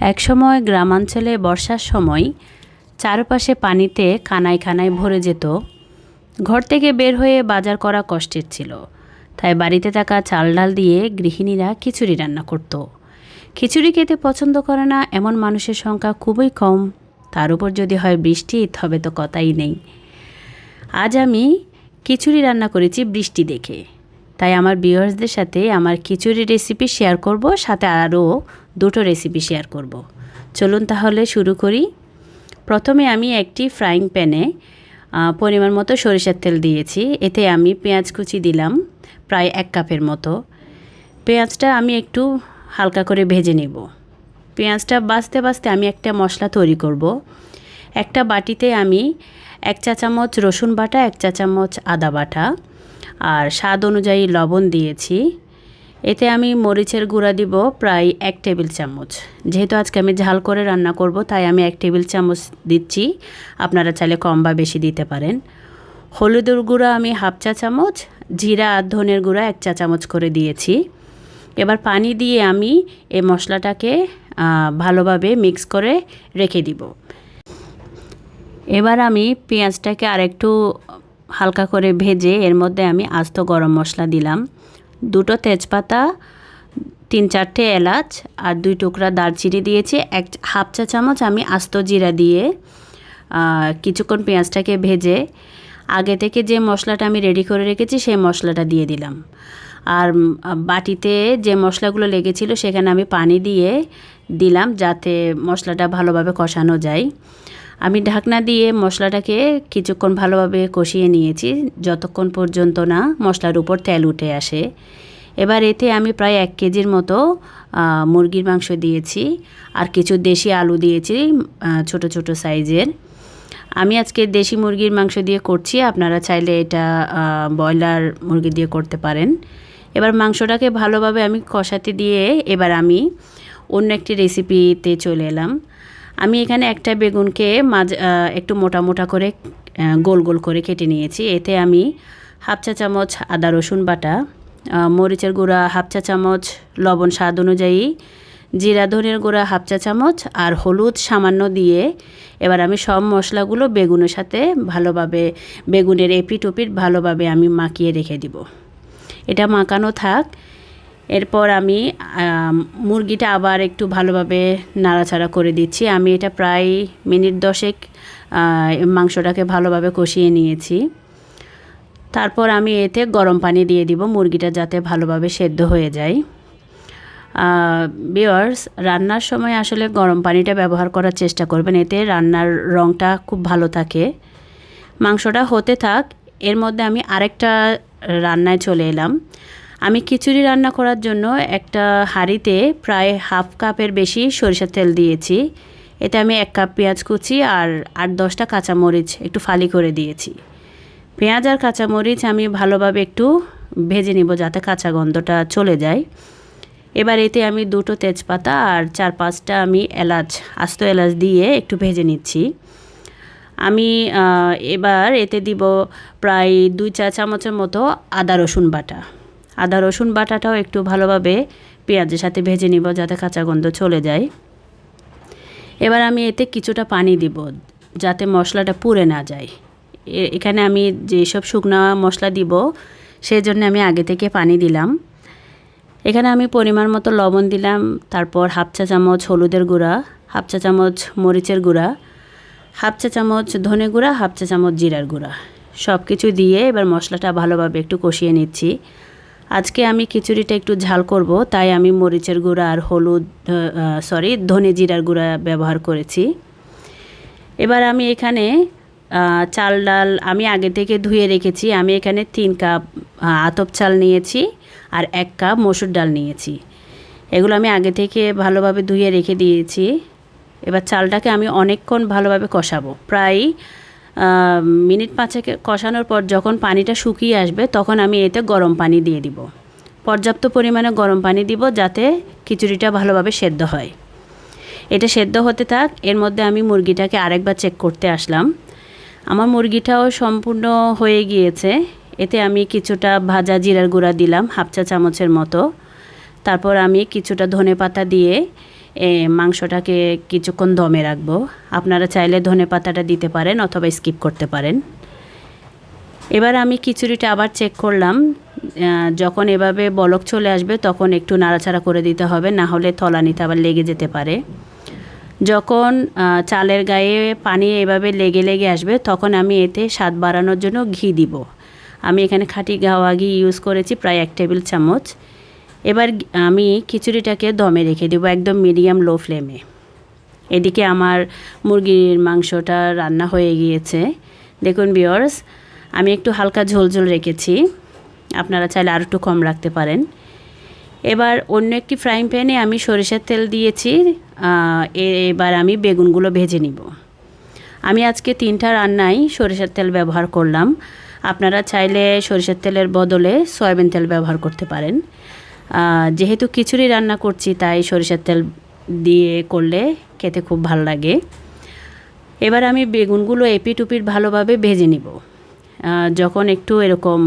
একসময় গ্রামাঞ্চলে বর্ষার সময় চারপাশে পানিতে কানায় কানায় ভরে যেত। ঘর থেকে বের হয়ে বাজার করা কষ্টের ছিল। তাই বাড়িতে থাকা চাল ডাল দিয়ে গৃহিণীরা খিচুড়ি রান্না করত। খিচুড়ি খেতে পছন্দ করে না এমন মানুষের সংখ্যা খুবই কম। তার উপর যদি হয় বৃষ্টি, তবে তো কথাই নেই। আজ আমি খিচুড়ি রান্না করেছি বৃষ্টি দেখে। তাই আমার ভিউয়ার্সদের সাথে আমার খিচুড়ি রেসিপি শেয়ার করব, সাথে আরও দুটো রেসিপি শেয়ার করব। চলুন তাহলে শুরু করি। প্রথমে আমি একটি ফ্রাইং প্যানে পরিমাণ মতো সরিষার তেল দিয়েছি। এতে আমি পেঁয়াজ কুচি দিলাম, প্রায় এক কাপের মতো। পেঁয়াজটা আমি একটু হালকা করে ভেজে নেব। পেঁয়াজটা বাছতে বাছতে আমি একটা মশলা তৈরি করব। একটা বাটিতে আমি এক চা চামচ রসুন বাটা, এক চা চামচ আদা বাটা। আর স্বাদ অনুযায়ী লবণ দিয়েছি। এতে আমি মরিচের গুঁড়া দিব প্রায় এক টেবিল চামচ। যেহেতু আজকে আমি ঝাল করে রান্না করব, তাই আমি এক টেবিল চামচ দিচ্ছি। আপনারা চাইলে কম বা বেশি দিতে পারেন। হলুদের গুঁড়া আমি হাফ চা চামচ, জিরা আর ধনের গুঁড়া এক চা চামচ করে দিয়েছি। এবার পানি দিয়ে আমি এই মশলাটাকে ভালোভাবে মিক্স করে রেখে দিব। এবার আমি পেঁয়াজটাকে আরেকটু হালকা করে ভেজে এর মধ্যে আমি আস্ত গরম মশলা দিলাম। দুটো তেজপাতা, তিন চারটে এলাচ আর দুই টুকরা দারচিনি দিয়েছি। এক হাফ চা চামচ আমি আস্ত জিরা দিয়ে কিছুক্ষণ পেঁয়াজটাকে ভেজে আগে থেকে যে মশলাটা আমি রেডি করে রেখেছি সেই মশলাটা দিয়ে দিলাম। আর বাটিতে যে মশলাগুলো লেগেছিল সেখানে আমি পানি দিয়ে দিলাম যাতে মশলাটা ভালোভাবে কষানো যায়। আমি ঢাকনা দিয়ে মশলাটাকে কিছুক্ষণ ভালোভাবে কষিয়ে নিয়েছি, যতক্ষণ পর্যন্ত না মশলার উপর তেল উঠে আসে। এবার এতে আমি প্রায় এক কেজির মতো মুরগির মাংস দিয়েছি আর কিছু দেশি আলু দিয়েছি ছোট ছোট সাইজের। আমি আজকে দেশি মুরগির মাংস দিয়ে করছি, আপনারা চাইলে এটা ব্রয়লার মুরগি দিয়ে করতে পারেন। এবার মাংসটাকে ভালোভাবে আমি কষাতে দিয়ে এবার আমি অন্য একটি রেসিপিতে চলে এলাম। আমি এখানে একটা বেগুনকে মাঝ একটু মোটা মোটা করে গোল গোল করে কেটে নিয়েছি। এতে আমি হাফ চা চামচ আদা রসুন বাটা মরিচের গুঁড়া হাফ চা চামচ লবণ স্বাদ অনুযায়ী, জিরা ধনের গুঁড়া হাফ চা চামচ আর হলুদ সামান্য দিয়ে এবার আমি সব মশলাগুলো বেগুনের সাথে ভালোভাবে, বেগুনের এপিট ওপিট ভালোভাবে আমি মাখিয়ে রেখে দিব। এটা মাখানো থাক। এরপর আমি মুরগিটা আবার একটু ভালোভাবে নাড়াচাড়া করে দিচ্ছি। আমি এটা প্রায় মিনিট দশেক মাংসটাকে ভালোভাবে কষিয়ে নিয়েছি। তারপর আমি এতে গরম পানি দিয়ে দিব, মুরগিটা যাতে ভালোভাবে সেদ্ধ হয়ে যায়। বিয়ার্স রান্নার সময় আসলে গরম পানিটা ব্যবহার করার চেষ্টা করবেন। এতে রান্নার রঙটা খুব ভালো থাকে। মাংসটা হতে থাক, এর মধ্যে আমি আরেকটা রান্নায় চলে এলাম। আমি খিচুড়ি রান্না করার জন্য একটা হাঁড়িতে প্রায় হাফ কাপের বেশি সরিষার তেল দিয়েছি। এতে আমি এক কাপ পেঁয়াজ কুচি আর আট দশটা কাঁচামরিচ একটু ফালি করে দিয়েছি। পেঁয়াজ আর কাঁচামরিচ আমি ভালোভাবে একটু ভেজে নিব যাতে কাঁচা গন্ধটা চলে যায়। এবার এতে আমি দুটো তেজপাতা আর চার পাঁচটা আমি এলাচ, আস্ত এলাচ দিয়ে একটু ভেজে নিচ্ছি। আমি এবার এতে দিব প্রায় দুই চা চামচের মতো আদা রসুন বাটা। আদা, রসুন বাটাটাও একটু ভালোভাবে পেঁয়াজের সাথে ভেজে নিব যাতে কাঁচা গন্ধ চলে যায়। এবার আমি এতে কিছুটা পানি দিব যাতে মশলাটা পুড়ে না যায়। এখানে আমি যেসব শুকনো মশলা দিব সেই জন্য আমি আগে থেকে পানি দিলাম। এখানে আমি পরিমাণ মতো লবণ দিলাম, তারপর হাফ চা চামচ হলুদের গুঁড়া, হাফ চা চামচ মরিচের গুঁড়া, হাফ চা চামচ ধনে গুঁড়া, হাফ চা চামচ জিরার গুঁড়া। সব কিছু দিয়ে এবার মশলাটা ভালোভাবে একটু কষিয়ে নিচ্ছি। আজকে আমি খিচুড়িটা একটু ঝাল করব, তাই আমি মরিচের গুঁড়া আর হলুদ সরি ধনে জিরার গুঁড়া ব্যবহার করেছি। এবার আমি এখানে চাল ডাল আমি আগে থেকে ধুয়ে রেখেছি, আমি এখানে তিন কাপ আতপ চাল নিয়েছি আর এক কাপ মসুর ডাল নিয়েছি। এগুলো আমি আগে থেকে ভালোভাবে ধুয়ে রেখে দিয়েছি। এবার চালটাকে আমি অনেকক্ষণ ভালোভাবে কষাবো, প্রায় মিনিট পাঁচেক কষানোর পর যখন পানিটা শুকিয়ে আসবে, তখন আমি এতে গরম পানি দিয়ে দিব। পর্যাপ্ত পরিমাণে গরম পানি দিব যাতে খিচুড়িটা ভালোভাবে সেদ্ধ হয়। এটা সেদ্ধ হতে থাক, এর মধ্যে আমি মুরগিটাকে আরেকবার চেক করতে আসলাম। আমার মুরগিটাও সম্পূর্ণ হয়ে গিয়েছে। এতে আমি কিছুটা ভাজা জিরার গুঁড়া দিলাম, হাফ চা চামচের মতো। তারপর আমি কিছুটা ধনে পাতা দিয়ে মাংসটাকে কিছুক্ষণ দমে রাখব। আপনারা চাইলে ধনে পাতাটা দিতে পারেন অথবা স্কিপ করতে পারেন। এবার আমি খিচুড়িটা আবার চেক করলাম। যখন এভাবে বলক চলে আসবে তখন একটু নাড়াচাড়া করে দিতে হবে, না হলে তলানিতে আবার লেগে যেতে পারে। যখন চালের গায়ে পানি এভাবে লেগে লেগে আসবে তখন আমি এতে স্বাদ বাড়ানোর জন্য ঘি দিব। আমি এখানে খাঁটি গাওয়া ঘি ইউজ করেছি, প্রায় এক টেবিল চামচ। এবার আমি খিচুড়িটাকে দমে রেখে দেবো একদম মিডিয়াম লো ফ্লেমে এদিকে আমার মুরগির মাংসটা রান্না হয়ে গিয়েছে। দেখুন বিয়র্স আমি একটু হালকা ঝোল ঝোল রেখেছি। আপনারা চাইলে আর একটু কম রাখতে পারেন। এবার অন্য একটি ফ্রাইং প্যানে আমি সরিষার তেল দিয়েছি। এবার আমি বেগুনগুলো ভেজে নিব। আমি আজকে তিনটা রান্নাই সরিষার তেল ব্যবহার করলাম। আপনারা চাইলে সরিষার তেলের বদলে সয়াবিন তেল ব্যবহার করতে পারেন। যেহেতু খিচুড়ি রান্না করছি, তাই সরিষার তেল দিয়ে করলে খেতে খুব ভালো লাগে। এবার আমি বেগুনগুলো এপিট উপিট ভালোভাবে ভেজে নিব। যখন একটু এরকম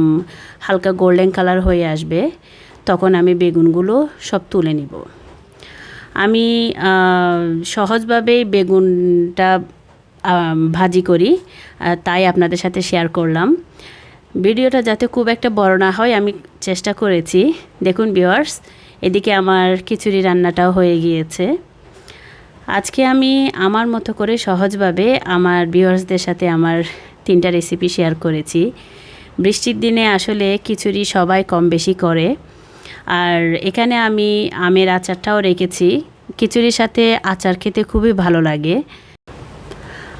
হালকা গোল্ডেন কালার হয়ে আসবে, তখন আমি বেগুনগুলো সব তুলে নিব। আমি সহজভাবেই বেগুনটা ভাজি করি তাই আপনাদের সাথে শেয়ার করলাম। ভিডিওটা যাতে খুব একটা বড় না হয়, আমি চেষ্টা করেছি। দেখুন ভিউয়ার্স এদিকে আমার খিচুড়ি রান্নাটাও হয়ে গিয়েছে। আজকে আমি আমার মতো করে সহজভাবে আমার ভিউয়ার্সদের সাথে আমার তিনটা রেসিপি শেয়ার করেছি। বৃষ্টির দিনে আসলে খিচুড়ি সবাই কম বেশি করে। আর এখানে আমি আমের আচারটাও রেখেছি। খিচুড়ির সাথে আচার খেতে খুবই ভালো লাগে।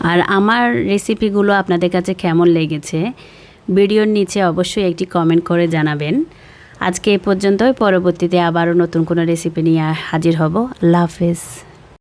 আর আমার রেসিপিগুলো আপনাদের কাছে কেমন লেগেছে? ভিডিওর নিচে অবশ্যই একটি কমেন্ট করে জানাবেন। আজকে এ পর্যন্তই, পরবর্তীতে আবারও নতুন কোনো রেসিপি নিয়ে হাজির হব। আল্লাহ হাফেজ।